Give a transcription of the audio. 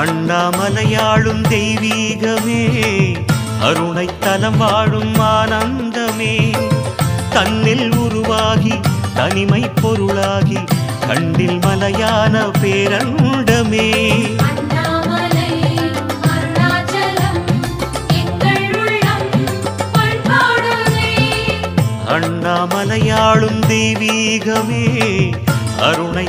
அண்ணாமலையாளும் தெய்வீகமே அருணை தலம் வாழும் ஆனந்தமே. தன்னில் உருவாகி தனிமை பொருளாகி கண்டில் மலையான பேரண்டமே அண்ணாமலையாளும் தெய்வீகமே அருணை